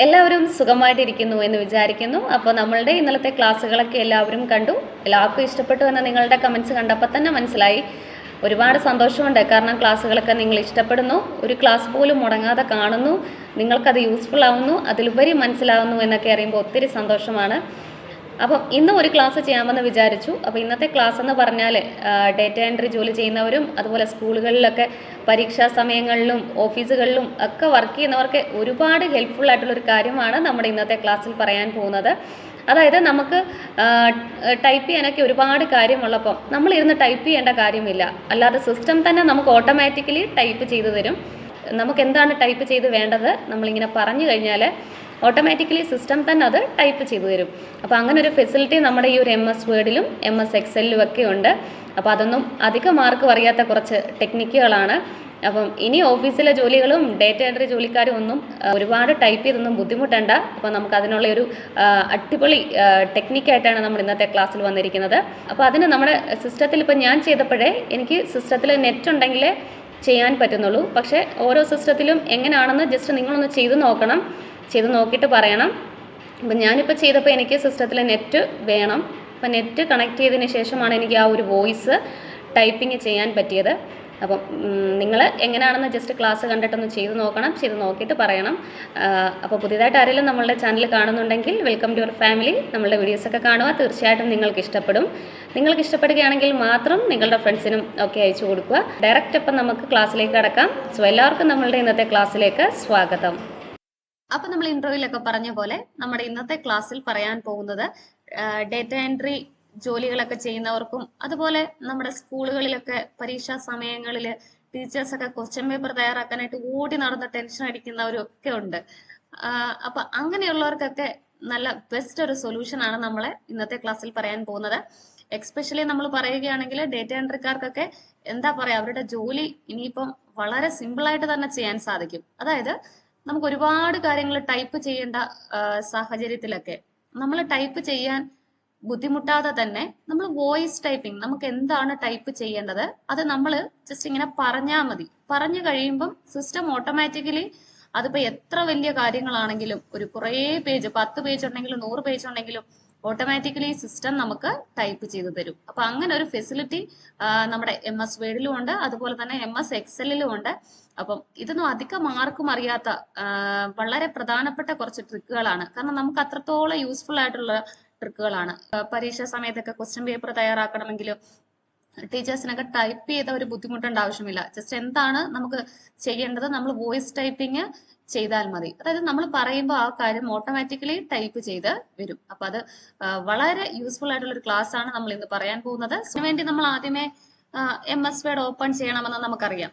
എല്ലാവരും സുഖമായിട്ടിരിക്കുന്നു എന്ന് വിചാരിക്കുന്നു. അപ്പോൾ നമ്മളുടെ ഇന്നലത്തെ ക്ലാസ്സുകളൊക്കെ എല്ലാവരും കണ്ടു. എല്ലാവർക്കും ഇഷ്ടപ്പെട്ടു എന്ന് നിങ്ങളുടെ കമൻസ് കണ്ടപ്പോൾ തന്നെ മനസ്സിലായി. ഒരുപാട് സന്തോഷമുണ്ട്. കാരണം ക്ലാസ്സുകളൊക്കെ നിങ്ങൾ ഇഷ്ടപ്പെടുന്നു. ഒരു ക്ലാസ് പോലും മുടങ്ങാതെ കാണുന്നു. നിങ്ങൾക്കത് യൂസ്ഫുൾ ആവുന്നു. അതിലുപരി മനസ്സിലാവുന്നു എന്നൊക്കെ അറിയുമ്പോൾ ഒത്തിരി സന്തോഷമാണ്. അപ്പം ഇന്ന് ഒരു ക്ലാസ് ചെയ്യാമെന്ന് വിചാരിച്ചു. അപ്പോൾ ഇന്നത്തെ ക്ലാസ് എന്ന് പറഞ്ഞാൽ ഡേറ്റ എൻട്രി ജോലി ചെയ്യുന്നവരും അതുപോലെ സ്കൂളുകളിലൊക്കെ പരീക്ഷാ സമയങ്ങളിലും ഓഫീസുകളിലും ഒക്കെ വർക്ക് ചെയ്യുന്നവർക്ക് ഒരുപാട് ഹെൽപ്ഫുൾ ആയിട്ടുള്ളൊരു കാര്യമാണ് നമ്മുടെ ഇന്നത്തെ ക്ലാസ്സിൽ പറയാൻ പോകുന്നത്. അതായത് നമുക്ക് ടൈപ്പ് ചെയ്യാനൊക്കെ ഒരുപാട് കാര്യമുള്ളപ്പം നമ്മളിരുന്ന് ടൈപ്പ് ചെയ്യേണ്ട കാര്യമില്ല. അല്ലാതെ സിസ്റ്റം തന്നെ നമുക്ക് ഓട്ടോമാറ്റിക്കലി ടൈപ്പ് ചെയ്തു തരും. നമുക്ക് എന്താണ് ടൈപ്പ് ചെയ്ത് വേണ്ടത്? നമ്മളിങ്ങനെ പറഞ്ഞു കഴിഞ്ഞാൽ ഓട്ടോമാറ്റിക്കലി സിസ്റ്റം തന്നെ അത് ടൈപ്പ് ചെയ്തു തരും. അപ്പോൾ അങ്ങനെ ഒരു ഫെസിലിറ്റി നമ്മുടെ ഈ ഒരു എം എസ് വേർഡിലും എം എസ് എക്സലിലും ഒക്കെ ഉണ്ട്. അപ്പോൾ അതൊന്നും അധിക മാർക്ക് അറിയാത്ത കുറച്ച് ടെക്നിക്കുകളാണ് അപ്പം ഇനി ഓഫീസിലെ ജോലികളും ഡേറ്റ എൻട്രി ജോലിക്കാരും ഒന്നും ഒരുപാട് ടൈപ്പ് ചെയ്തൊന്നും ബുദ്ധിമുട്ടണ്ട. അപ്പോൾ നമുക്ക് അതിനുള്ള ഒരു അടിപൊളി ടെക്നിക്കായിട്ടാണ് നമ്മൾ ഇന്നത്തെ ക്ലാസ്സിൽ വന്നിരിക്കുന്നത്. അപ്പോൾ അതിന് നമ്മുടെ സിസ്റ്റത്തിൽ ഇപ്പോൾ ഞാൻ ചെയ്തപ്പോഴേ എനിക്ക് സിസ്റ്റത്തിൽ നെറ്റ് ഉണ്ടെങ്കിലേ ചെയ്യാൻ പറ്റുന്നുള്ളൂ. പക്ഷേ ഓരോ സിസ്റ്റത്തിലും എങ്ങനെയാണെന്ന് ജസ്റ്റ് നിങ്ങളൊന്ന് ചെയ്തു നോക്കണം. ചെയ്ത് നോക്കിയിട്ട് പറയണം. അപ്പം ഞാനിപ്പോൾ ചെയ്തപ്പോൾ എനിക്ക് സിസ്റ്റത്തിൽ നെറ്റ് വേണം. അപ്പം നെറ്റ് കണക്ട് ചെയ്തതിന് ശേഷമാണ് എനിക്ക് ആ ഒരു വോയിസ് ടൈപ്പിംഗ് ചെയ്യാൻ പറ്റിയത്. അപ്പം നിങ്ങൾ എങ്ങനെയാണെന്ന് ജസ്റ്റ് ക്ലാസ് കണ്ടിട്ടൊന്ന് ചെയ്ത് നോക്കണം. ചെയ്ത് നോക്കിയിട്ട് പറയണം. അപ്പോൾ പുതിയതായിട്ട് ആരെങ്കിലും നമ്മളുടെ ചാനൽ കാണുന്നുണ്ടെങ്കിൽ വെൽക്കം ടു യുവർ ഫാമിലി നമ്മളുടെ വീഡിയോസൊക്കെ കാണുക. തീർച്ചയായിട്ടും നിങ്ങൾക്ക് ഇഷ്ടപ്പെടും. നിങ്ങൾക്ക് ഇഷ്ടപ്പെടുകയാണെങ്കിൽ മാത്രം നിങ്ങളുടെ ഫ്രണ്ട്സിനും ഒക്കെ അയച്ചു കൊടുക്കുക. ഡയറക്റ്റ് അപ്പം നമുക്ക് ക്ലാസ്സിലേക്ക് കടക്കാം. സോ എല്ലാവർക്കും നമ്മളുടെ ഇന്നത്തെ ക്ലാസ്സിലേക്ക് സ്വാഗതം. അപ്പൊ നമ്മൾ ഇന്റർവ്യൂലൊക്കെ പറഞ്ഞ പോലെ നമ്മുടെ ഇന്നത്തെ ക്ലാസ്സിൽ പറയാൻ പോകുന്നത് ഡേറ്റ എൻട്രി ജോലികളൊക്കെ ചെയ്യുന്നവർക്കും അതുപോലെ നമ്മുടെ സ്കൂളുകളിലൊക്കെ പരീക്ഷാ സമയങ്ങളിൽ ടീച്ചേഴ്സ് ഒക്കെ ക്വസ്റ്റ്യൻ പേപ്പർ തയ്യാറാക്കാനായിട്ട് ഓടി നടന്ന് ടെൻഷൻ അടിക്കുന്നവരും ഒക്കെ ഉണ്ട് അപ്പൊ അങ്ങനെയുള്ളവർക്കൊക്കെ നല്ല ബെസ്റ്റ് ഒരു സൊല്യൂഷൻ ആണ് നമ്മളെ ഇന്നത്തെ ക്ലാസ്സിൽ പറയാൻ പോകുന്നത്. എക്സ്പെഷ്യലി നമ്മൾ പറയുകയാണെങ്കിൽ ഡേറ്റ എൻട്രിക്കാർക്കൊക്കെ എന്താ പറയാ അവരുടെ ജോലി ഇനിയിപ്പം വളരെ സിമ്പിൾ ആയിട്ട് തന്നെ ചെയ്യാൻ സാധിക്കും. അതായത് നമുക്ക് ഒരുപാട് കാര്യങ്ങൾ ടൈപ്പ് ചെയ്യേണ്ട സാഹചര്യത്തിലൊക്കെ നമ്മൾ ടൈപ്പ് ചെയ്യാൻ ബുദ്ധിമുട്ടാതെ തന്നെ നമ്മൾ വോയിസ് ടൈപ്പിംഗ് നമുക്ക് എന്താണ് ടൈപ്പ് ചെയ്യേണ്ടത് അത് നമ്മൾ ജസ്റ്റ് ഇങ്ങനെ പറഞ്ഞാൽ മതി. പറഞ്ഞു കഴിയുമ്പം സിസ്റ്റം ഓട്ടോമാറ്റിക്കലി അതിപ്പോ എത്ര വലിയ കാര്യങ്ങളാണെങ്കിലും ഒരു കുറേ പേജ് പത്ത് പേജ് ഉണ്ടെങ്കിലും നൂറ് പേജ് ഉണ്ടെങ്കിലും ഓട്ടോമാറ്റിക്കലി സിസ്റ്റം നമുക്ക് ടൈപ്പ് ചെയ്തു തരും. അപ്പൊ അങ്ങനെ ഒരു ഫെസിലിറ്റി നമ്മുടെ എം എസ് വേർഡിലും ഉണ്ട് അതുപോലെ തന്നെ എം എസ് എക്സലിലും ഉണ്ട്. അപ്പം ഇതൊന്നും അധികം ആർക്കും അറിയാത്ത വളരെ പ്രധാനപ്പെട്ട കുറച്ച് ട്രിക്കുകളാണ് കാരണം നമുക്ക് അത്രത്തോളം യൂസ്ഫുൾ ആയിട്ടുള്ള ട്രിക്കുകളാണ് പരീക്ഷാ സമയത്തൊക്കെ ക്വസ്റ്റ്യൻ പേപ്പർ തയ്യാറാക്കണമെങ്കിലും ടീച്ചേഴ്സിനൊക്കെ ടൈപ്പ് ചെയ്ത ഒരു ബുദ്ധിമുട്ടേണ്ട ആവശ്യമില്ല. ജസ്റ്റ് എന്താണ് നമുക്ക് ചെയ്യേണ്ടത്? നമ്മൾ വോയിസ് ടൈപ്പിംഗ് ചെയ്താൽ മതി. അതായത് നമ്മൾ പറയുമ്പോൾ ആ കാര്യം ഓട്ടോമാറ്റിക്കലി ടൈപ്പ് ചെയ്ത് വരും. അപ്പൊ അത് വളരെ യൂസ്ഫുൾ ആയിട്ടുള്ള ഒരു ക്ലാസ് ആണ് നമ്മൾ ഇന്ന് പറയാൻ പോകുന്നത്. വേണ്ടി നമ്മൾ ആദ്യമേ എം എസ് വേഡ് ഓപ്പൺ ചെയ്യണമെന്ന് നമുക്കറിയാം.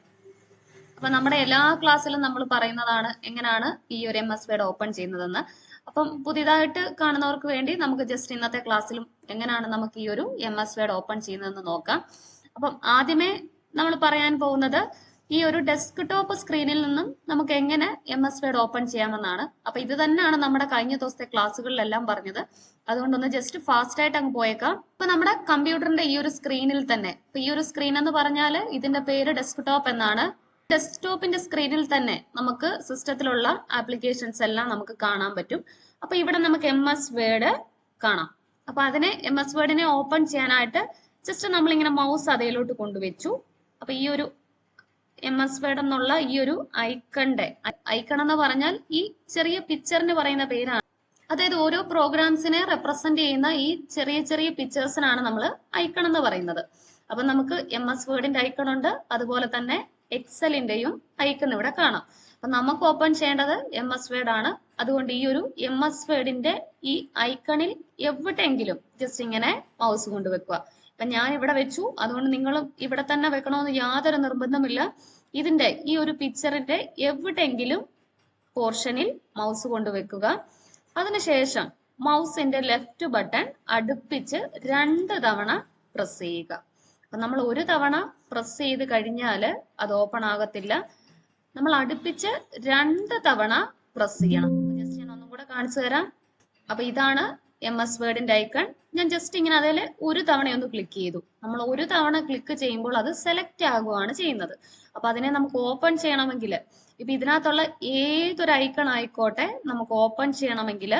അപ്പൊ നമ്മുടെ എല്ലാ ക്ലാസ്സിലും നമ്മൾ പറയുന്നതാണ് എങ്ങനെയാണ് ഈ ഒരു എം എസ് വേഡ് ഓപ്പൺ ചെയ്യുന്നതെന്ന്. അപ്പം പുതിയതായിട്ട് കാണുന്നവർക്ക് വേണ്ടി നമുക്ക് ജസ്റ്റ് ഇന്നത്തെ ക്ലാസ്സിലും എങ്ങനെയാണ് നമുക്ക് ഈ ഒരു എം എസ് വേഡ് ഓപ്പൺ ചെയ്യുന്നതെന്ന് നോക്കാം. അപ്പം ആദ്യമേ നമ്മൾ പറയാൻ പോകുന്നത് ഈ ഒരു ഡെസ്ക് ടോപ്പ് സ്ക്രീനിൽ നിന്നും നമുക്ക് എങ്ങനെ എം എസ് വേർഡ് ഓപ്പൺ ചെയ്യാമെന്നാണ്. അപ്പൊ ഇത് തന്നെയാണ് നമ്മുടെ കഴിഞ്ഞ ദിവസത്തെ ക്ലാസ്സുകളിലെല്ലാം പറഞ്ഞത്. അതുകൊണ്ടൊന്ന് ജസ്റ്റ് ഫാസ്റ്റ് ആയിട്ട് അങ്ങ് പോയേക്കാം. ഇപ്പൊ നമ്മുടെ കമ്പ്യൂട്ടറിന്റെ ഈ ഒരു സ്ക്രീനിൽ തന്നെ ഇപ്പൊ ഈ ഒരു സ്ക്രീൻ എന്ന് പറഞ്ഞാൽ ഇതിന്റെ പേര് ഡെസ്ക് ടോപ്പ് എന്നാണ് ഡെസ്ക്ടോപ്പിന്റെ സ്ക്രീനിൽ തന്നെ നമുക്ക് സിസ്റ്റത്തിലുള്ള ആപ്ലിക്കേഷൻസ് എല്ലാം നമുക്ക് കാണാൻ പറ്റും. അപ്പൊ ഇവിടെ നമുക്ക് എം എസ് വേർഡ് കാണാം. അപ്പൊ അതിനെ എം എസ് വേർഡിനെ ഓപ്പൺ ചെയ്യാനായിട്ട് ജസ്റ്റ് നമ്മളിങ്ങനെ മൗസ് അതേലോട്ട് കൊണ്ടുവച്ചു. അപ്പൊ ഈ ഒരു എം എസ് വേഡ് എന്നുള്ള ഈ ഒരു ഐക്കണിന്റെ ഐക്കൺ എന്ന് പറഞ്ഞാൽ ഈ ചെറിയ പിക്ചറിന് പറയുന്ന പേരാണ്. അതായത് ഓരോ പ്രോഗ്രാംസിനെ റെപ്രസെന്റ് ചെയ്യുന്ന ഈ ചെറിയ ചെറിയ പിക്ചേഴ്സിനാണ് നമ്മൾ ഐക്കൺ എന്ന് പറയുന്നത്. അപ്പൊ നമുക്ക് എം എസ് വേർഡിന്റെ ഐക്കൺ ഉണ്ട് അതുപോലെ തന്നെ എക്സലിന്റെയും ഐക്കൺ ഇവിടെ കാണാം. അപ്പൊ നമുക്ക് ഓപ്പൺ ചെയ്യേണ്ടത് എം എസ് വേർഡ് ആണ്. അതുകൊണ്ട് ഈ ഒരു എം എസ് വേർഡിന്റെ ഈ ഐക്കണിൽ എവിടെയെങ്കിലും ജസ്റ്റ് ഇങ്ങനെ മൗസ് കൊണ്ട് വെക്കുക. അപ്പൊ ഞാൻ ഇവിടെ വെച്ചു. അതുകൊണ്ട് നിങ്ങളും ഇവിടെ തന്നെ വെക്കണമെന്ന് യാതൊരു നിർബന്ധമില്ല ഇതിന്റെ ഈ ഒരു പിക്ചറിന്റെ എവിടെയെങ്കിലും പോർഷനിൽ മൗസ് കൊണ്ട് വെക്കുക. അതിനുശേഷം മൗസിന്റെ ലെഫ്റ്റ് ബട്ടൺ അടുപ്പിച്ച് രണ്ട് തവണ പ്രസ് ചെയ്യുക. അപ്പൊ നമ്മൾ ഒരു തവണ പ്രസ് ചെയ്ത് കഴിഞ്ഞാൽ അത് ഓപ്പൺ ആകത്തില്ല. നമ്മൾ അടുപ്പിച്ച് രണ്ട് തവണ പ്രസ് ചെയ്യണം. ജസ്റ്റ് ഞാൻ ഒന്നും കൂടെ കാണിച്ചു തരാം. അപ്പൊ ഇതാണ് എം എസ് വേർഡിന്റെ ഐക്കൺ ഞാൻ ജസ്റ്റ് ഇങ്ങനെ അതിൽ ഒരു തവണ ഒന്ന് ക്ലിക്ക് ചെയ്തു. നമ്മൾ ഒരു തവണ ക്ലിക്ക് ചെയ്യുമ്പോൾ അത് സെലക്ട് ആകുകയാണ് ചെയ്യുന്നത്. അപ്പൊ അതിനെ നമുക്ക് ഓപ്പൺ ചെയ്യണമെങ്കിൽ ഇപ്പൊ ഇതിനകത്തുള്ള ഏതൊരു ഐക്കൺ ആയിക്കോട്ടെ നമുക്ക് ഓപ്പൺ ചെയ്യണമെങ്കിൽ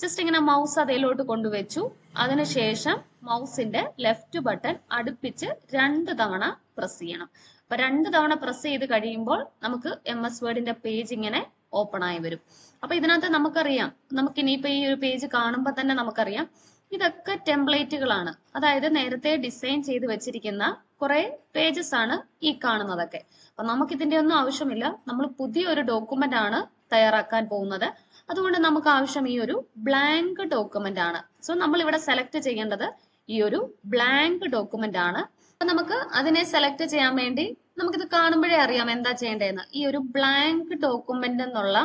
ജസ്റ്റ് ഇങ്ങനെ മൗസ് അതിലോട്ട് കൊണ്ടുവച്ചു. അതിനുശേഷം മൗസിന്റെ ലെഫ്റ്റ് ബട്ടൺ അടുപ്പിച്ച് രണ്ട് തവണ പ്രസ് ചെയ്യണം. അപ്പൊ രണ്ട് തവണ പ്രസ് ചെയ്ത് കഴിയുമ്പോൾ നമുക്ക് എം എസ് വേർഡിന്റെ പേജ് ഇങ്ങനെ ഓപ്പൺ ആയി വരും. അപ്പൊ ഇതിനകത്ത് നമുക്കറിയാം. നമുക്ക് ഇനിയിപ്പോ ഈ ഒരു പേജ് കാണുമ്പോൾ തന്നെ നമുക്കറിയാം. ഇതൊക്കെ ടെംപ്ലേറ്റുകളാണ്. അതായത് നേരത്തെ ഡിസൈൻ ചെയ്ത് വെച്ചിരിക്കുന്ന കുറെ പേജസ് ആണ് ഈ കാണുന്നതൊക്കെ. അപ്പൊ നമുക്ക് ഇതിന്റെ ഒന്നും ആവശ്യമില്ല. നമ്മൾ പുതിയൊരു ഡോക്യുമെന്റ് ആണ് തയ്യാറാക്കാൻ പോകുന്നത്. അതുകൊണ്ട് നമുക്ക് ആവശ്യം ഈ ഒരു ബ്ലാങ്ക് ഡോക്യുമെന്റ് ആണ്. സോ നമ്മൾ ഇവിടെ സെലക്ട് ചെയ്യേണ്ടത് ഈ ഒരു ബ്ലാങ്ക് ഡോക്യുമെന്റ് ആണ്. അപ്പൊ നമുക്ക് അതിനെ സെലക്ട് ചെയ്യാൻ വേണ്ടി നമുക്കിത് കാണുമ്പോഴേ അറിയാം എന്താ ചെയ്യേണ്ടതെന്ന്. ഈ ഒരു ബ്ലാങ്ക് ഡോക്യുമെന്റ് എന്നുള്ള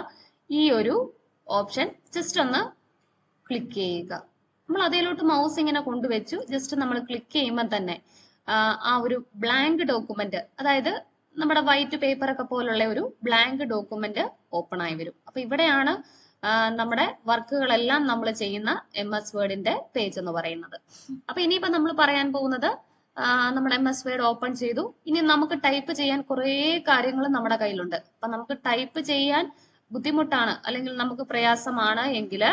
ഈ ഒരു ഓപ്ഷൻ ജസ്റ്റ് ഒന്ന് ക്ലിക്ക് ചെയ്യുക. നമ്മൾ അതിലോട്ട് മൗസ് ഇങ്ങനെ കൊണ്ടുവച്ചു. ജസ്റ്റ് നമ്മൾ ക്ലിക്ക് ചെയ്യുമ്പോൾ തന്നെ ആ, ഒരു ബ്ലാങ്ക് ഡോക്യുമെന്റ് അതായത് നമ്മുടെ വൈറ്റ് പേപ്പർ ഒക്കെ പോലുള്ള ഒരു ബ്ലാങ്ക് ഡോക്യുമെന്റ് ഓപ്പൺ ആയി വരും. അപ്പൊ ഇവിടെയാണ് നമ്മുടെ വർക്കുകളെല്ലാം നമ്മൾ ചെയ്യുന്ന എം എസ് വേർഡിന്റെ പേജ് എന്ന് പറയുന്നത്. അപ്പൊ ഇനിയിപ്പോ നമ്മൾ പറയാൻ പോകുന്നത് നമ്മൾ എം എസ് വേർഡ് ഓപ്പൺ ചെയ്തു. ഇനി നമുക്ക് ടൈപ്പ് ചെയ്യാൻ കുറേ കാര്യങ്ങൾ നമ്മുടെ കയ്യിലുണ്ട്. അപ്പൊ നമുക്ക് ടൈപ്പ് ചെയ്യാൻ ബുദ്ധിമുട്ടാണ് അല്ലെങ്കിൽ നമുക്ക് പ്രയാസമാണ് എങ്കിൽ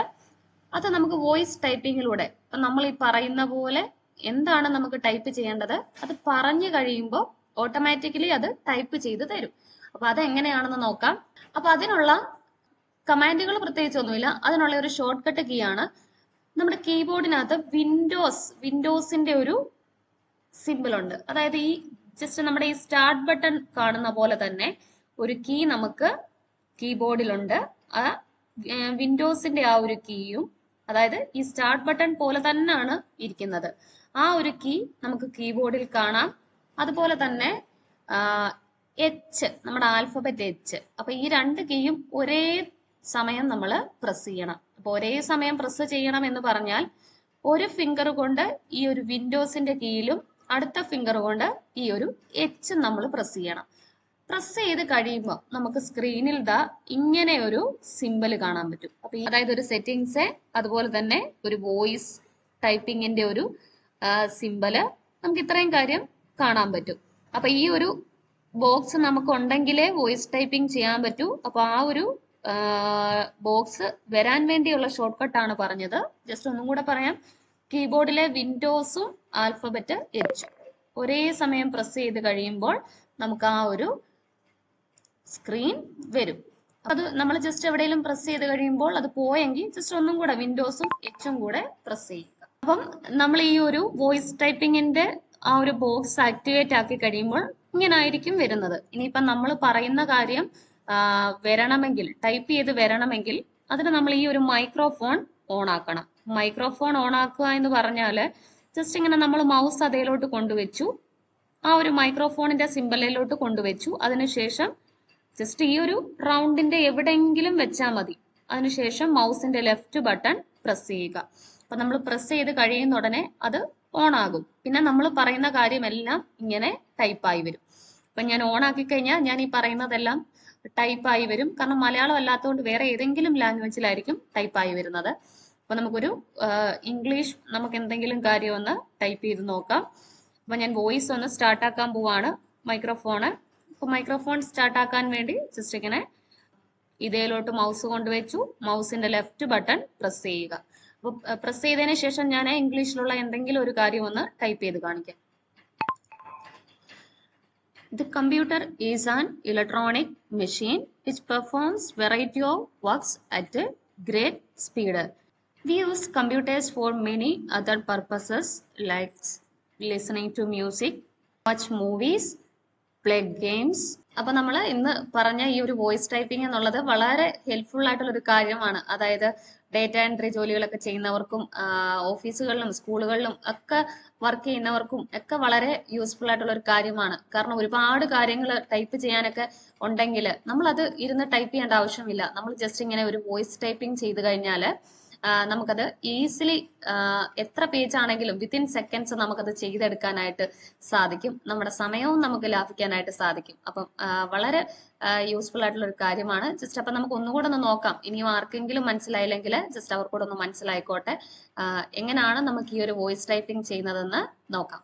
അത് നമുക്ക് വോയിസ് ടൈപ്പിങ്ങിലൂടെ ഇപ്പൊ നമ്മൾ ഈ പറയുന്ന പോലെ എന്താണ് നമുക്ക് ടൈപ്പ് ചെയ്യേണ്ടത്? അത് പറഞ്ഞു കഴിയുമ്പോൾ ഓട്ടോമാറ്റിക്കലി അത് ടൈപ്പ് ചെയ്ത് തരും. അപ്പൊ അത് എങ്ങനെയാണെന്ന് നോക്കാം. അപ്പൊ അതിനുള്ള കമാൻഡുകൾ പ്രത്യേകിച്ചൊന്നുമില്ല. അതിനുള്ള ഒരു ഷോർട്ട് കട്ട് കീ ആണ്. നമ്മുടെ കീബോർഡിനകത്ത് വിൻഡോസ് വിൻഡോസിന്റെ ഒരു സിമ്പിൾ ഉണ്ട്. അതായത് ഈ ജസ്റ്റ് നമ്മുടെ ഈ സ്റ്റാർട്ട് ബട്ടൺ കാണുന്ന പോലെ തന്നെ ഒരു കീ നമുക്ക് കീബോർഡിലുണ്ട് ആ വിൻഡോസിന്റെ ആ ഒരു കീയും അതായത് ഈ സ്റ്റാർട്ട് ബട്ടൺ പോലെ തന്നെയാണ് ഇരിക്കുന്നത്. ആ ഒരു കീ നമുക്ക് കീബോർഡിൽ കാണാം. അതുപോലെ തന്നെ എച്ച് നമ്മുടെ ആൽഫബറ്റ് എച്ച് അപ്പൊ ഈ രണ്ട് കീയും ഒരേ സമയം നമ്മൾ പ്രസ് ചെയ്യണം. അപ്പൊ ഒരേ സമയം പ്രസ് ചെയ്യണം എന്ന് പറഞ്ഞാൽ ഒരു ഫിംഗർ കൊണ്ട് ഈ ഒരു വിൻഡോസിന്റെ കീയിലും അടുത്ത ഫിംഗർ കൊണ്ട് ഈ ഒരു എച്ച് നമ്മൾ പ്രസ് ചെയ്യണം. പ്രസ് ചെയ്ത് കഴിയുമ്പോൾ നമുക്ക് സ്ക്രീനിൽ ദാ ഇങ്ങനെ ഒരു സിമ്പിൾ കാണാൻ പറ്റും. അപ്പൊ അതായത് ഒരു സെറ്റിങ്സ് അതുപോലെ തന്നെ ഒരു വോയിസ് ടൈപ്പിങ്ങിന്റെ ഒരു സിമ്പൽ നമുക്ക് ഇത്രയും കാര്യം കാണാൻ പറ്റും. അപ്പൊ ഈ ഒരു ബോക്സ് നമുക്ക് ഉണ്ടെങ്കിലേ വോയിസ് ടൈപ്പിംഗ് ചെയ്യാൻ പറ്റൂ. അപ്പൊ ആ ഒരു ബോക്സ് വരാൻ വേണ്ടിയുള്ള ഷോർട്ട് ആണ് പറഞ്ഞത്. ജസ്റ്റ് ഒന്നും കൂടെ പറയാം. കീബോർഡിലെ വിൻഡോസും ആൽഫബറ്റ് എച്ചും ഒരേ സമയം പ്രസ് ചെയ്ത് കഴിയുമ്പോൾ നമുക്ക് ആ ഒരു സ്ക്രീൻ വരും. അത് നമ്മൾ ജസ്റ്റ് എവിടെയെങ്കിലും പ്രസ് ചെയ്ത് കഴിയുമ്പോൾ അത് പോയെങ്കിൽ ജസ്റ്റ് ഒന്നും കൂടെ വിൻഡോസും എച്ചും കൂടെ പ്രസ് ചെയ്യുക. അപ്പം നമ്മൾ ഈ ഒരു വോയിസ് ടൈപ്പിങ്ങിന്റെ ആ ഒരു ബോക്സ് ആക്ടിവേറ്റ് ആക്കി കഴിയുമ്പോൾ ഇങ്ങനെ ആയിരിക്കും വരുന്നത്. ഇനിയിപ്പം നമ്മൾ പറയുന്ന കാര്യം വരണമെങ്കിൽ ടൈപ്പ് ചെയ്ത് വരണമെങ്കിൽ അതിന് നമ്മൾ ഈ ഒരു മൈക്രോഫോൺ ഓൺ ആക്കണം. മൈക്രോഫോൺ ഓൺ ആക്കുക എന്ന് പറഞ്ഞാൽ ജസ്റ്റ് ഇങ്ങനെ നമ്മൾ മൗസ് അതേലോട്ട് കൊണ്ടുവച്ചു ആ ഒരു മൈക്രോഫോണിന്റെ സിമ്പലിലോട്ട് കൊണ്ടുവച്ചു. അതിനുശേഷം ജസ്റ്റ് ഈ ഒരു റൗണ്ടിന്റെ എവിടെയെങ്കിലും വെച്ചാൽ മതി. അതിനുശേഷം മൗസിന്റെ ലെഫ്റ്റ് ബട്ടൺ പ്രസ് ചെയ്യുക. അപ്പൊ നമ്മൾ പ്രസ് ചെയ്ത് കഴിയുന്ന ഉടനെ അത് ഓൺ ആകും. പിന്നെ നമ്മൾ പറയുന്ന കാര്യമെല്ലാം ഇങ്ങനെ ടൈപ്പായി വരും. അപ്പൊ ഞാൻ ഓൺ ആക്കി കഴിഞ്ഞാൽ ഞാൻ ഈ പറയുന്നതെല്ലാം ടൈപ്പായി വരും. കാരണം മലയാളം അല്ലാത്തതുകൊണ്ട് വേറെ ഏതെങ്കിലും ലാംഗ്വേജിലായിരിക്കും ടൈപ്പായി വരുന്നത്. അപ്പൊ നമുക്കൊരു ഇംഗ്ലീഷ് നമുക്ക് എന്തെങ്കിലും കാര്യം ഒന്ന് ടൈപ്പ് ചെയ്ത് നോക്കാം. അപ്പൊ ഞാൻ വോയിസ് ഒന്ന് സ്റ്റാർട്ടാക്കാൻ പോവാണ്. മൈക്രോഫോണ് ഇപ്പൊ മൈക്രോഫോൺ സ്റ്റാർട്ട് ആക്കാൻ വേണ്ടി സിസ്റ്റർ ഇങ്ങനെ ഇതേലോട്ട് മൗസ് കൊണ്ടുവച്ചു മൗസിന്റെ ലെഫ്റ്റ് ബട്ടൺ പ്രസ് ചെയ്യുക. അപ്പൊ പ്രസ് ചെയ്തതിനു ശേഷം ഞാൻ ഇംഗ്ലീഷിലുള്ള എന്തെങ്കിലും ഒരു കാര്യം ഒന്ന് ടൈപ്പ് ചെയ്ത് കാണിക്കാം. The computer is an electronic machine it performs variety of works at great speed we use computers for many other purposes likes listening to music watch movies play games അപ്പൊ നമ്മൾ ഇന്ന് പറഞ്ഞ ഈ ഒരു വോയിസ് ടൈപ്പിംഗ് എന്നുള്ളത് വളരെ helpful ആയിട്ടുള്ള ഒരു കാര്യമാണ്. അതായത് ഡേറ്റ എൻട്രി ജോലികളൊക്കെ ചെയ്യുന്നവർക്കും ഓഫീസുകളിലും സ്കൂളുകളിലും ഒക്കെ വർക്ക് ചെയ്യുന്നവർക്കും ഒക്കെ വളരെ യൂസ്ഫുൾ ആയിട്ടുള്ള ഒരു കാര്യമാണ്. കാരണം ഒരുപാട് കാര്യങ്ങൾ ടൈപ്പ് ചെയ്യാനൊക്കെ ഉണ്ടെങ്കിൽ നമ്മൾ അത് ഇരുന്ന് ടൈപ്പ് ചെയ്യേണ്ട ആവശ്യമില്ല. നമ്മൾ ജസ്റ്റ് ഇങ്ങനെ ഒരു വോയിസ് ടൈപ്പിംഗ് ചെയ്ത് കഴിഞ്ഞാൽ നമുക്കത് ഈസിലി എത്ര പേജ് ആണെങ്കിലും വിത്തിൻ സെക്കൻഡ്സ് നമുക്കത് ചെയ്തെടുക്കാനായിട്ട് സാധിക്കും. നമ്മുടെ സമയവും നമുക്ക് ലാഭിക്കാനായിട്ട് സാധിക്കും. അപ്പം വളരെ യൂസ്ഫുൾ ആയിട്ടുള്ള ഒരു കാര്യമാണ്. ജസ്റ്റ് അപ്പം നമുക്ക് ഒന്നുകൂടെ ഒന്ന് നോക്കാം. ഇനിയും ആർക്കെങ്കിലും മനസ്സിലായില്ലെങ്കിൽ ജസ്റ്റ് അവർക്കൂടെ ഒന്ന് മനസ്സിലായിക്കോട്ടെ. എങ്ങനെയാണ് നമുക്ക് ഈ ഒരു വോയിസ് ടൈപ്പിംഗ് ചെയ്യുന്നതെന്ന് നോക്കാം.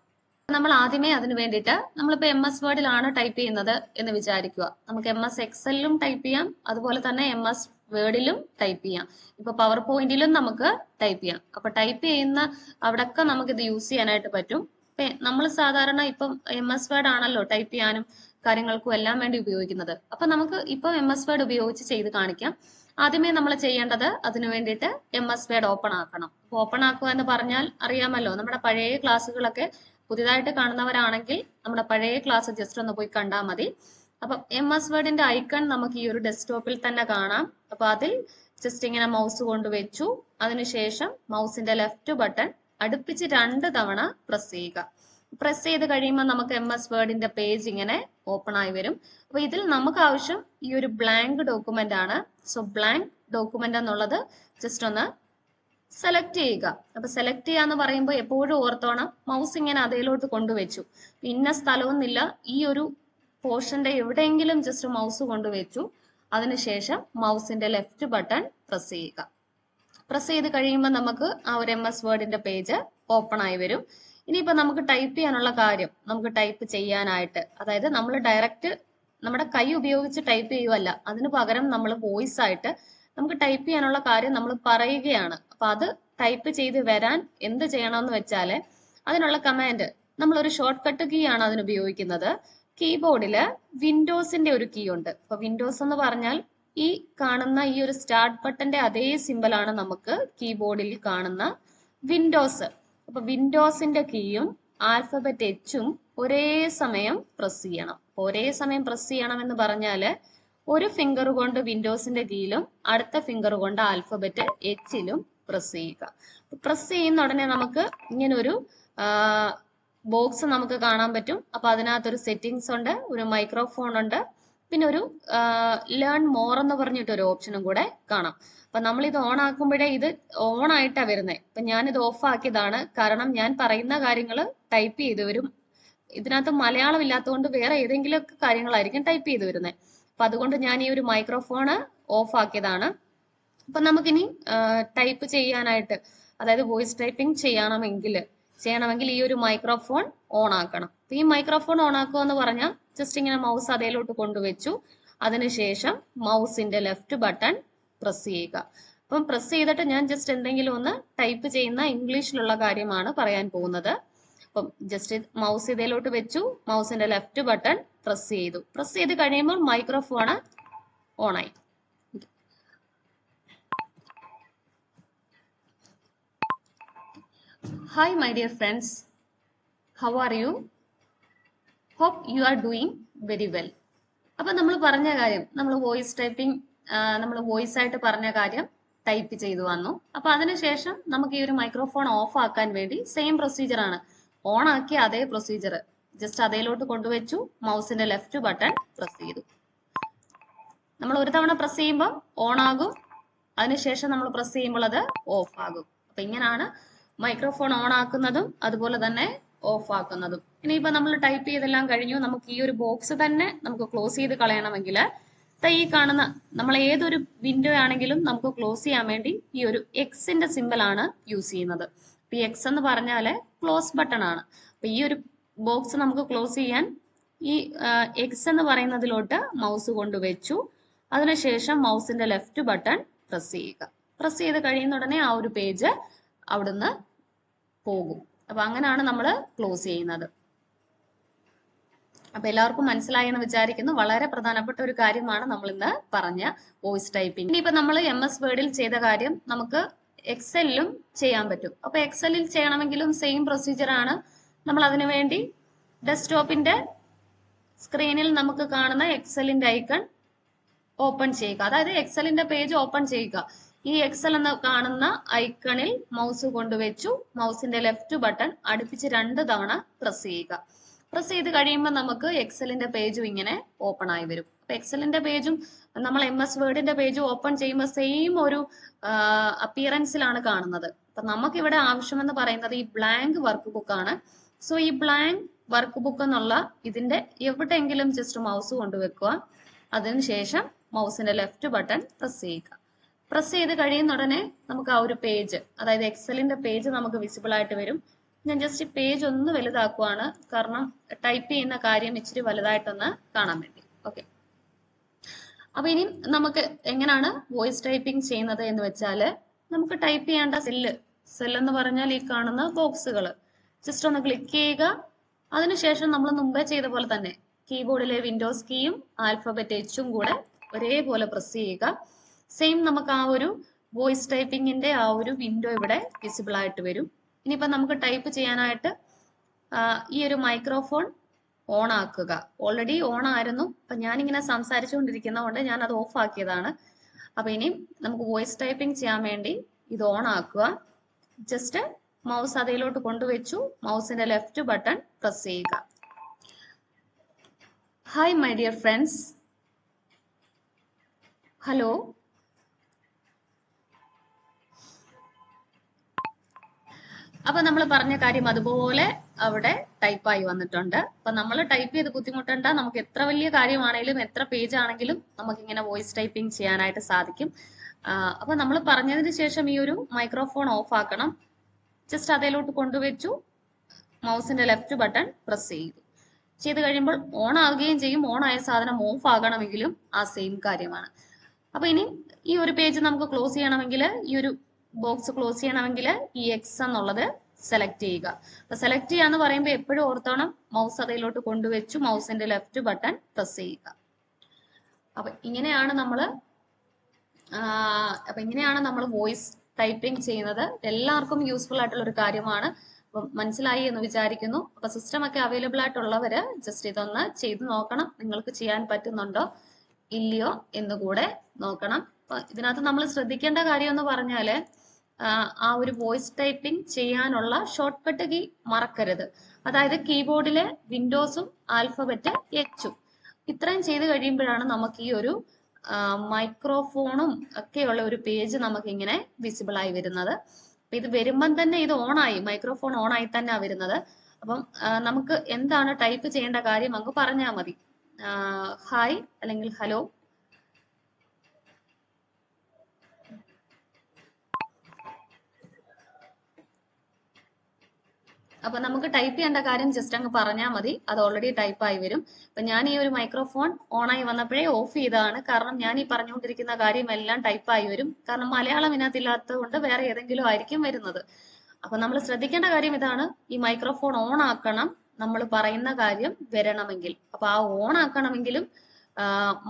നമ്മൾ ആദ്യമേ അതിന് വേണ്ടിയിട്ട് നമ്മളിപ്പോൾ എം എസ് വേർഡിലാണ് ടൈപ്പ് ചെയ്യുന്നത് എന്ന് വിചാരിക്കുക. നമുക്ക് എം എസ് എക്സലിലും ടൈപ്പ് ചെയ്യാം. അതുപോലെ തന്നെ എം എസ് വേർഡിലും ടൈപ്പ് ചെയ്യാം. ഇപ്പൊ പവർ പോയിന്റിലും നമുക്ക് ടൈപ്പ് ചെയ്യാം. അപ്പൊ ടൈപ്പ് ചെയ്യുന്ന അവിടൊക്കെ നമുക്ക് ഇത് യൂസ് ചെയ്യാനായിട്ട് പറ്റും. നമ്മൾ സാധാരണ ഇപ്പം എം എസ് വേർഡ് ആണല്ലോ ടൈപ്പ് ചെയ്യാനും കാര്യങ്ങൾക്കും എല്ലാം വേണ്ടി ഉപയോഗിക്കുന്നത്. അപ്പൊ നമുക്ക് ഇപ്പം എം എസ് വേർഡ് ഉപയോഗിച്ച് ചെയ്ത് കാണിക്കാം. ആദ്യമേ നമ്മൾ ചെയ്യേണ്ടത് അതിനു വേണ്ടിയിട്ട് എം എസ് വേർഡ് ഓപ്പൺ ആക്കണം. ഓപ്പൺ ആക്കുക എന്ന് പറഞ്ഞാൽ അറിയാമല്ലോ നമ്മുടെ പഴയ ക്ലാസ്സുകളൊക്കെ പുതിയതായിട്ട് കാണുന്നവരാണെങ്കിൽ നമ്മുടെ പഴയ ക്ലാസ് ജസ്റ്റ് ഒന്ന് പോയി കണ്ടാൽ മതി. അപ്പം എം എസ് വേർഡിന്റെ ഐക്കൺ നമുക്ക് ഈ ഒരു ഡെസ്ക്ടോപ്പിൽ തന്നെ കാണാം. അപ്പൊ അതിൽ ജസ്റ്റ് ഇങ്ങനെ മൗസ് കൊണ്ട് വെച്ചു. അതിനുശേഷം മൗസിന്റെ ലെഫ്റ്റ് ബട്ടൺ അടുപ്പിച്ച് രണ്ട് തവണ പ്രസ് ചെയ്യുക. പ്രസ് ചെയ്ത് കഴിയുമ്പോൾ നമുക്ക് എം എസ് വേർഡിന്റെ പേജ് ഇങ്ങനെ ഓപ്പൺ ആയി വരും. അപ്പൊ ഇതിൽ നമുക്ക് ആവശ്യം ഈ ഒരു ബ്ലാങ്ക് ഡോക്യുമെന്റ് ആണ്. സോ ബ്ലാങ്ക് ഡോക്യുമെന്റ് എന്നുള്ളത് ജസ്റ്റ് ഒന്ന് സെലക്ട് ചെയ്യുക. അപ്പൊ സെലക്ട് ചെയ്യുക ചെയ്യാന്ന് പറയുമ്പോൾ എപ്പോഴും ഓർത്തോണം. മൗസ് ഇങ്ങനെ അതേലോട്ട് കൊണ്ടുവച്ചു ഇന്ന സ്ഥലമൊന്നുമില്ല. ഈ ഒരു പോർഷന്റെ എവിടെയെങ്കിലും ജസ്റ്റ് മൗസ് കൊണ്ടുവച്ചു അതിനുശേഷം മൗസിന്റെ ലെഫ്റ്റ് ബട്ടൺ പ്രസ് ചെയ്യുക. പ്രസ് ചെയ്ത് കഴിയുമ്പോൾ നമുക്ക് ആ ഒരു എം എസ് വേർഡിന്റെ പേജ് ഓപ്പൺ ആയി വരും. ഇനിയിപ്പോ നമുക്ക് ടൈപ്പ് ചെയ്യാനുള്ള കാര്യം നമുക്ക് ടൈപ്പ് ചെയ്യാനായിട്ട്. അതായത് നമ്മൾ ഡയറക്റ്റ് നമ്മുടെ കൈ ഉപയോഗിച്ച് ടൈപ്പ് ചെയ്യുമല്ല അതിനു പകരം നമ്മൾ വോയിസ് ആയിട്ട് നമുക്ക് ടൈപ്പ് ചെയ്യാനുള്ള കാര്യം നമ്മൾ പറയുകയാണ്. അപ്പൊ അത് ടൈപ്പ് ചെയ്ത് വരാൻ എന്ത് ചെയ്യണമെന്ന് വെച്ചാൽ അതിനുള്ള കമാൻഡ് നമ്മൾ ഒരു ഷോർട്ട് കട്ട് കീ ആണ് അതിന് ഉപയോഗിക്കുന്നത്. കീബോർഡിൽ വിൻഡോസിന്റെ ഒരു കീ ഉണ്ട്. അപ്പൊ വിൻഡോസ് എന്ന് പറഞ്ഞാൽ ഈ കാണുന്ന ഈ ഒരു സ്റ്റാർട്ട് ബട്ടന്റെ അതേ സിമ്പൽ ആണ് നമുക്ക് കീബോർഡിൽ കാണുന്ന വിൻഡോസ്. അപ്പൊ വിൻഡോസിന്റെ കീയും ആൽഫബറ്റ് എച്ചും ഒരേ സമയം പ്രസ് ചെയ്യണം. ഒരേ സമയം പ്രസ് ചെയ്യണം എന്ന് പറഞ്ഞാൽ ഒരു ഫിംഗർ കൊണ്ട് വിൻഡോസിന്റെ കീയിലും അടുത്ത ഫിംഗർ കൊണ്ട് ആൽഫബറ്റ് എച്ചിലും പ്രസ് ചെയ്യുക. പ്രസ് ചെയ്യുന്ന ഉടനെ നമുക്ക് ഇങ്ങനെ ഒരു ബോക്സ് നമുക്ക് കാണാൻ പറ്റും. അപ്പൊ അതിനകത്തൊരു സെറ്റിംഗ്സ് ഉണ്ട് ഒരു മൈക്രോഫോൺ ഉണ്ട് പിന്നെ ഒരു ലേൺ മോർ എന്ന് പറഞ്ഞിട്ട് ഒരു ഓപ്ഷനും കൂടെ കാണാം. അപ്പൊ നമ്മൾ ഇത് ഓൺ ആക്കുമ്പോഴേ ഇത് ഓൺ ആയിട്ടാ വരുന്നത് ഇപ്പൊ ഞാൻ ഇത് ഓഫ് ആക്കിയതാണ്. കാരണം ഞാൻ പറയുന്ന കാര്യങ്ങൾ ടൈപ്പ് ചെയ്ത് വരും. ഇതിനകത്ത് മലയാളം ഇല്ലാത്തതുകൊണ്ട് വേറെ ഏതെങ്കിലുമൊക്കെ കാര്യങ്ങളായിരിക്കും ടൈപ്പ് ചെയ്ത് വരുന്നത് അപ്പൊ അതുകൊണ്ട് ഞാൻ ഈ ഒരു മൈക്രോഫോണ് ഓഫ് ആക്കിയതാണ്. അപ്പൊ നമുക്കിനി ടൈപ്പ് ചെയ്യാനായിട്ട് അതായത് വോയിസ് ടൈപ്പിംഗ് ചെയ്യണമെങ്കിൽ ചെയ്യണമെങ്കിൽ ഈ ഒരു മൈക്രോഫോൺ ഓൺ ആക്കണം. അപ്പൊ ഈ മൈക്രോഫോൺ ഓൺ ആക്കുക എന്ന് പറഞ്ഞാൽ ജസ്റ്റ് ഇങ്ങനെ മൗസ് അതേലോട്ട് കൊണ്ടുവച്ചു. അതിനുശേഷം മൗസിന്റെ ലെഫ്റ്റ് ബട്ടൺ പ്രസ് ചെയ്യുക. അപ്പം പ്രസ് ചെയ്തിട്ട് ഞാൻ ജസ്റ്റ് എന്തെങ്കിലും ഒന്ന് ടൈപ്പ് ചെയ്യുന്ന ഇംഗ്ലീഷിലുള്ള കാര്യമാണ് പറയാൻ പോകുന്നത്. അപ്പം ജസ്റ്റ് മൗസ് ഇതിലോട്ട് വെച്ചു. മൗസിന്റെ ലെഫ്റ്റ് ബട്ടൺ പ്രസ് ചെയ്തു. പ്രസ് ചെയ്ത് കഴിയുമ്പോൾ microphone on hi my dear friends how are you hope you are doing very well അപ്പൊ നമ്മൾ പറഞ്ഞ കാര്യം നമ്മൾ വോയിസ് ടൈപ്പിംഗ് നമ്മൾ വോയിസ് ആയിട്ട് പറഞ്ഞ കാര്യം ടൈപ്പ് ചെയ്തു വന്നു. അപ്പൊ അതിനുശേഷം നമുക്ക് ഈ ഒരു മൈക്രോഫോൺ ഓഫ് ആക്കാൻ വേണ്ടി സെയിം പ്രൊസീജിയർ ആണ്. ഓൺ ആക്കിയ അതേ പ്രൊസീജിയർ ജസ്റ്റ് അതേലോട്ട് കൊണ്ടുവച്ചു മൗസിന്റെ ലെഫ്റ്റ് ബട്ടൺ പ്രസ് ചെയ്തു. നമ്മൾ ഒരു തവണ പ്രസ് ചെയ്യുമ്പോൾ ഓൺ ആകും. അതിനുശേഷം നമ്മൾ പ്രസ് ചെയ്യുമ്പോൾ അത് ഓഫ് ആകും. അപ്പൊ ഇങ്ങനെയാണ് മൈക്രോഫോൺ ഓൺ ആക്കുന്നതും അതുപോലെ തന്നെ ഓഫ് ആക്കുന്നതും. ഇനിയിപ്പോ നമ്മൾ ടൈപ്പ് ചെയ്തെല്ലാം കഴിഞ്ഞു. നമുക്ക് ഈ ഒരു ബോക്സ് തന്നെ നമുക്ക് ക്ലോസ് ചെയ്ത് കളയണമെങ്കിൽ ഈ കാണുന്ന നമ്മൾ ഏതൊരു വിൻഡോ ആണെങ്കിലും നമുക്ക് ക്ലോസ് ചെയ്യാൻ വേണ്ടി ഈ ഒരു എക്സിന്റെ സിമ്പിൾ ആണ് യൂസ് ചെയ്യുന്നത്. ഈ എക്സ് എന്ന് പറഞ്ഞാൽ ക്ലോസ് ബട്ടൺ ആണ്. അപ്പൊ ഈ ഒരു ബോക്സ് നമുക്ക് ക്ലോസ് ചെയ്യാൻ ഈ എക്സ് എന്ന് പറയുന്നതിലോട്ട് മൗസ് കൊണ്ട് വെച്ചു. അതിനുശേഷം മൗസിന്റെ ലെഫ്റ്റ് ബട്ടൺ പ്രസ് ചെയ്യുക. പ്രസ് ചെയ്ത് കഴിയുന്ന ഉടനെ ആ ഒരു പേജ് അവിടുന്ന് പോകും. അപ്പൊ അങ്ങനെയാണ് നമ്മൾ ക്ലോസ് ചെയ്യുന്നത്. അപ്പൊ എല്ലാവർക്കും മനസ്സിലായി എന്ന് വിചാരിക്കുന്നു. വളരെ പ്രധാനപ്പെട്ട ഒരു കാര്യമാണ് നമ്മൾ ഇന്ന് പറഞ്ഞ വോയിസ് ടൈപ്പിംഗ്. ഇനിയിപ്പോ നമ്മൾ എം എസ് വേർഡിൽ ചെയ്ത കാര്യം നമുക്ക് എക്സലിലും ചെയ്യാൻ പറ്റും. അപ്പൊ എക്സലിൽ ചെയ്യണമെങ്കിലും സെയിം പ്രൊസീജിയർ ആണ്. നമ്മൾ അതിനു വേണ്ടി ഡെസ്ക്ടോപ്പിന്റെ സ്ക്രീനിൽ നമുക്ക് കാണുന്ന എക്സലിന്റെ ഐക്കൺ ഓപ്പൺ ചെയ്യുക. അതായത് എക്സലിന്റെ പേജ് ഓപ്പൺ ചെയ്യുക. ഈ എക്സൽ എന്ന് കാണുന്ന ഐക്കണിൽ മൗസ് കൊണ്ടുവച്ചു മൗസിന്റെ ലെഫ്റ്റ് ബട്ടൺ അടുപ്പിച്ച് രണ്ട് തവണ പ്രസ് ചെയ്യുക. പ്രസ് ചെയ്ത് കഴിയുമ്പോൾ നമുക്ക് എക്സലിന്റെ പേജും ഇങ്ങനെ ഓപ്പൺ ആയി വരും. അപ്പൊ എക്സലിന്റെ പേജും നമ്മൾ എം എസ് വേർഡിന്റെ പേജും ഓപ്പൺ ചെയ്യുമ്പോൾ സെയിം ഒരു അപ്പിയറൻസിലാണ് കാണുന്നത്. അപ്പൊ നമുക്ക് ഇവിടെ ആവശ്യമെന്ന് പറയുന്നത് ഈ ബ്ലാങ്ക് വർക്ക് ബുക്കാണ് സോ ഈ ബ്ലാങ്ക് വർക്ക് ബുക്ക് എന്നുള്ള ഇതിന്റെ എവിടെയെങ്കിലും ജസ്റ്റ് മൗസ് കൊണ്ടുവെക്കുക അതിനുശേഷം മൗസിന്റെ ലെഫ്റ്റ് ബട്ടൺ പ്രസ് ചെയ്യുക. പ്രസ് ചെയ്ത് കഴിയുന്ന ഉടനെ നമുക്ക് ആ ഒരു പേജ് അതായത് എക്സലിന്റെ പേജ് നമുക്ക് വിസിബിൾ ആയിട്ട് വരും. ഞാൻ ജസ്റ്റ് പേജ് ഒന്ന് വലുതാക്കുവാണ്. കാരണം ടൈപ്പ് ചെയ്യുന്ന കാര്യം ഇച്ചിരി വലുതായിട്ടൊന്ന് കാണാൻ വേണ്ടി. ഓക്കെ അപ്പൊ ഇനി നമുക്ക് എങ്ങനെയാണ് വോയിസ് ടൈപ്പിംഗ് ചെയ്യുന്നത് എന്ന് വെച്ചാൽ നമുക്ക് ടൈപ്പ് ചെയ്യേണ്ട സെല്ല് സെല്ലെന്ന് പറഞ്ഞാൽ ഈ കാണുന്ന ബോക്സുകൾ ജസ്റ്റ് ഒന്ന് ക്ലിക്ക് ചെയ്യുക. അതിനുശേഷം നമ്മൾ മുമ്പേ ചെയ്ത പോലെ തന്നെ കീബോർഡിലെ വിൻഡോസ് കീയും ആൽഫബറ്റ് എച്ചും കൂടെ ഒരേപോലെ പ്രസ് ചെയ്യുക. സെയിം നമുക്ക് ആ ഒരു വോയിസ് ടൈപ്പിങ്ങിന്റെ ആ ഒരു വിൻഡോ ഇവിടെ വിസിബിൾ ആയിട്ട് വരും. ഇനിയിപ്പോൾ നമുക്ക് ടൈപ്പ് ചെയ്യാനായിട്ട് ഈ ഒരു മൈക്രോഫോൺ ഓൺ ആക്കുക. ഓൾറെഡി ഓൺ ആയിരുന്നു. അപ്പൊ ഞാനിങ്ങനെ സംസാരിച്ചുകൊണ്ടിരിക്കുന്നതുകൊണ്ട് ഞാൻ അത് ഓഫ് ആക്കിയതാണ്. അപ്പൊ ഇനി നമുക്ക് വോയിസ് ടൈപ്പിംഗ് ചെയ്യാൻ വേണ്ടി ഇത് ഓൺ ആക്കുക. ജസ്റ്റ് മൗസ് അതിലോട്ട് കൊണ്ടുവച്ചു. മൗസിന്റെ ലെഫ്റ്റ് ബട്ടൺ പ്രസ് ചെയ്യുക. Hi my dear friends hello അപ്പൊ നമ്മൾ പറഞ്ഞ കാര്യം അതുപോലെ അവിടെ ടൈപ്പായി വന്നിട്ടുണ്ട്. അപ്പൊ നമ്മൾ ടൈപ്പ് ചെയ്ത് ബുദ്ധിമുട്ടണ്ട. നമുക്ക് എത്ര വലിയ കാര്യമാണെങ്കിലും എത്ര പേജ് ആണെങ്കിലും നമുക്ക് ഇങ്ങനെ വോയിസ് ടൈപ്പിംഗ് ചെയ്യാനായിട്ട് സാധിക്കും. അപ്പൊ നമ്മൾ പറഞ്ഞതിന് ശേഷം ഈ ഒരു മൈക്രോഫോൺ ഓഫ് ആക്കണം. ജസ്റ്റ് അതിലോട്ട് കൊണ്ടുവച്ചു. മൗസിന്റെ ലെഫ്റ്റ് ബട്ടൺ പ്രസ് ചെയ്തു. ചെയ്ത് കഴിയുമ്പോൾ ഓൺ ആവുകയും ചെയ്യും. ഓൺ ആയ സാധനം ഓഫ് ആകണമെങ്കിലും ആ സെയിം കാര്യമാണ്. അപ്പൊ ഇനി ഈ ഒരു പേജ് നമുക്ക് ക്ലോസ് ചെയ്യണമെങ്കിൽ ഈ ഒരു ബോക്സ് ക്ലോസ് ചെയ്യണമെങ്കിൽ ഈ എക്സ് എന്നുള്ളത് സെലക്ട് ചെയ്യുക. അപ്പൊ സെലക്ട് ചെയ്യാന്ന് പറയുമ്പോൾ എപ്പോഴും ഓർത്തോണം മൗസ് അതിലോട്ട് കൊണ്ടുവച്ചു മൗസിന്റെ ലെഫ്റ്റ് ബട്ടൺ പ്രസ് ചെയ്യുക. അപ്പൊ ഇങ്ങനെയാണ് നമ്മൾ അപ്പൊ ഇങ്ങനെയാണ് നമ്മൾ വോയിസ് ടൈപ്പിംഗ് ചെയ്യുന്നത്. എല്ലാവർക്കും യൂസ്ഫുൾ ആയിട്ടുള്ള ഒരു കാര്യമാണ്. മനസ്സിലായി എന്ന് വിചാരിക്കുന്നു. അപ്പൊ സിസ്റ്റം ഒക്കെ അവൈലബിൾ ആയിട്ടുള്ളവര് ജസ്റ്റ് ഇതൊന്ന് ചെയ്തു നോക്കണം. നിങ്ങൾക്ക് ചെയ്യാൻ പറ്റുന്നുണ്ടോ? ഇല്ലയോ എന്ന് കൂടെ നോക്കണം. ഇതിനകത്ത് നമ്മൾ ശ്രദ്ധിക്കേണ്ട കാര്യം എന്ന് പറഞ്ഞാൽ ആ, ഒരു വോയിസ് ടൈപ്പിംഗ് ചെയ്യാനുള്ള ഷോർട്ട് കട്ട് കീ മറക്കരുത്. അതായത് കീബോർഡിലെ വിൻഡോസും ആൽഫബറ്റ് എച്ചും ഇത്രയും ചെയ്ത് കഴിയുമ്പോഴാണ് നമുക്ക് ഈ ഒരു മൈക്രോഫോണും ഒക്കെയുള്ള ഒരു പേജ് നമുക്ക് ഇങ്ങനെ വിസിബിൾ ആയി വരുന്നത്. അപ്പൊ ഇത് വരുമ്പം തന്നെ ഇത് ഓണായി മൈക്രോഫോൺ ഓണായി തന്നെ വരുന്നത്. അപ്പം നമുക്ക് എന്താണ് ടൈപ്പ് ചെയ്യേണ്ട കാര്യം അങ്ങ് പറഞ്ഞാൽ മതി. ഹായ് അല്ലെങ്കിൽ ഹലോ അപ്പൊ നമുക്ക് ടൈപ്പ് ചെയ്യേണ്ട കാര്യം ജസ്റ്റ് അങ്ങ് പറഞ്ഞാൽ മതി. അത് ഓൾറെഡി ടൈപ്പ് ആയി വരും. അപ്പൊ ഞാൻ ഈ ഒരു മൈക്രോഫോൺ ഓൺ ആയി വന്നപ്പോഴേ ഓഫ് ചെയ്തതാണ്. കാരണം ഞാൻ ഈ പറഞ്ഞുകൊണ്ടിരിക്കുന്ന കാര്യം എല്ലാം ടൈപ്പ് ആയി വരും. കാരണം മലയാളം ഇതിനകത്തില്ലാത്തത് കൊണ്ട് വേറെ ഏതെങ്കിലും ആയിരിക്കും വരുന്നത്. അപ്പൊ നമ്മൾ ശ്രദ്ധിക്കേണ്ട കാര്യം ഇതാണ്. ഈ മൈക്രോഫോൺ ഓൺ ആക്കണം. നമ്മൾ പറയുന്ന കാര്യം വരണമെങ്കിൽ. അപ്പൊ ആ ഓൺ ആക്കണമെങ്കിലും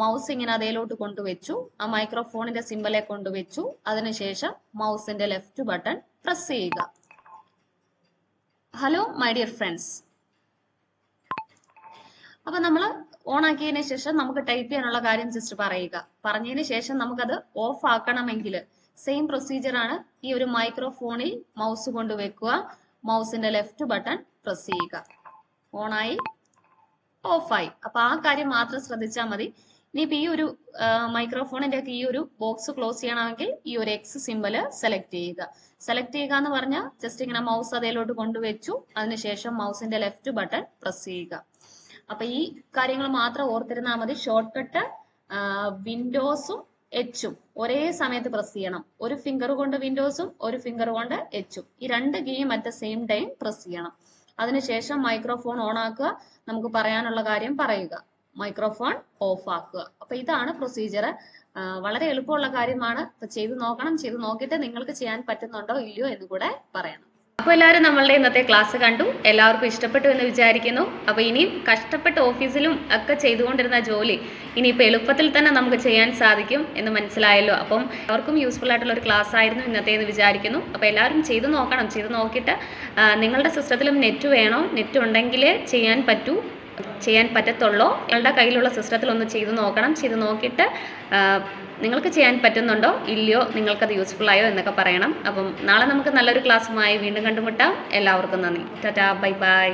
മൗസ് ഇങ്ങനെ അതേലോട്ട് കൊണ്ടുവച്ചു. ആ മൈക്രോഫോണിന്റെ സിമ്പലെ കൊണ്ടുവച്ചു. അതിനുശേഷം മൗസിന്റെ ലെഫ്റ്റ് ബട്ടൺ പ്രസ് ചെയ്യുക. ഹലോ മൈ ഡിയർ ഫ്രണ്ട്സ് അപ്പൊ നമ്മൾ ഓൺ ആക്കിയതിന് ശേഷം നമുക്ക് ടൈപ്പ് ചെയ്യാനുള്ള കാര്യം ജസ്റ്റ് പറയുക. പറഞ്ഞതിന് ശേഷം നമുക്കത് ഓഫ് ആക്കണമെങ്കിൽ സെയിം പ്രൊസീജിയർ ആണ് ഈ ഒരു മൈക്രോഫോണിൽ മൗസ് കൊണ്ട് വെക്കുക. മൗസിന്റെ ലെഫ്റ്റ് ബട്ടൺ പ്രസ് ചെയ്യുക. ഓണായി ഓഫായി അപ്പൊ ആ കാര്യം മാത്രം ശ്രദ്ധിച്ചാൽ മതി. ഇനിയിപ്പോ ഈ ഒരു മൈക്രോഫോണിന്റെ ഒക്കെ ഈ ഒരു ബോക്സ് ക്ലോസ് ചെയ്യണമെങ്കിൽ ഈ ഒരു എക്സ് സിമ്പൽ സെലക്ട് ചെയ്യുക. സെലക്ട് ചെയ്യുക എന്ന് പറഞ്ഞാൽ ജസ്റ്റ് ഇങ്ങനെ മൗസ് അതേലോട്ട് കൊണ്ടുവച്ചു. അതിനുശേഷം മൗസിന്റെ ലെഫ്റ്റ് ബട്ടൺ പ്രസ് ചെയ്യുക. അപ്പൊ ഈ കാര്യങ്ങൾ മാത്രം ഓർത്തിരുന്നാൽ മതി. ഷോർട്ട് കട്ട് വിൻഡോസും എച്ചും ഒരേ സമയത്ത് പ്രസ് ചെയ്യണം. ഒരു ഫിംഗർ കൊണ്ട് വിൻഡോസും ഒരു ഫിംഗർ കൊണ്ട് എച്ചും ഈ രണ്ട് കീയും at the same time press ചെയ്യണം. അതിനുശേഷം മൈക്രോഫോൺ ഓൺ ആക്കുക. നമുക്ക് പറയാനുള്ള കാര്യം പറയുക. മൈക്രോഫോൺ ഓഫ് ആക്കുക അപ്പൊ ഇതാണ് പ്രൊസീജിയർ വളരെ എളുപ്പമുള്ള കാര്യമാണ്. അപ്പൊ ചെയ്തു നോക്കണം. ചെയ്തു നോക്കിയിട്ട് നിങ്ങൾക്ക് ചെയ്യാൻ പറ്റുന്നുണ്ടോ ഇല്ലയോ എന്ന് കൂടെ പറയണം. അപ്പോൾ എല്ലാവരും നമ്മളുടെ ഇന്നത്തെ ക്ലാസ് കണ്ടു. എല്ലാവർക്കും ഇഷ്ടപ്പെട്ടു എന്ന് വിചാരിക്കുന്നു. അപ്പോൾ ഇനിയും കഷ്ടപ്പെട്ട് ഓഫീസിലും ഒക്കെ ചെയ്തുകൊണ്ടിരുന്ന ജോലി ഇനിയിപ്പോൾ എളുപ്പത്തിൽ തന്നെ നമുക്ക് ചെയ്യാൻ സാധിക്കും എന്ന് മനസ്സിലായല്ലോ. അപ്പം അവർക്കും യൂസ്ഫുൾ ആയിട്ടുള്ള ഒരു ക്ലാസ് ആയിരുന്നു ഇന്നത്തെ എന്ന് വിചാരിക്കുന്നു. അപ്പോൾ എല്ലാവരും ചെയ്തു നോക്കണം. ചെയ്തു നോക്കിയിട്ട് നിങ്ങളുടെ സിസ്റ്റത്തിലും നെറ്റ് വേണോ. നെറ്റ് ഉണ്ടെങ്കിലേ ചെയ്യാൻ പറ്റൂ. ചെയ്യാൻ പറ്റത്തുള്ളൂ. നിങ്ങളുടെ കയ്യിലുള്ള സിസ്റ്റത്തിൽ ഒന്ന് ചെയ്ത് നോക്കണം. ചെയ്ത് നോക്കിയിട്ട് നിങ്ങൾക്ക് ചെയ്യാൻ പറ്റുന്നുണ്ടോ? ഇല്ലയോ? നിങ്ങൾക്കത് യൂസ്ഫുൾ ആയോ എന്നൊക്കെ പറയണം. അപ്പം നാളെ നമുക്ക് നല്ലൊരു ക്ലാസ്സുമായി വീണ്ടും കണ്ടുമുട്ടാം. എല്ലാവർക്കും നന്ദി. Tata bye bye.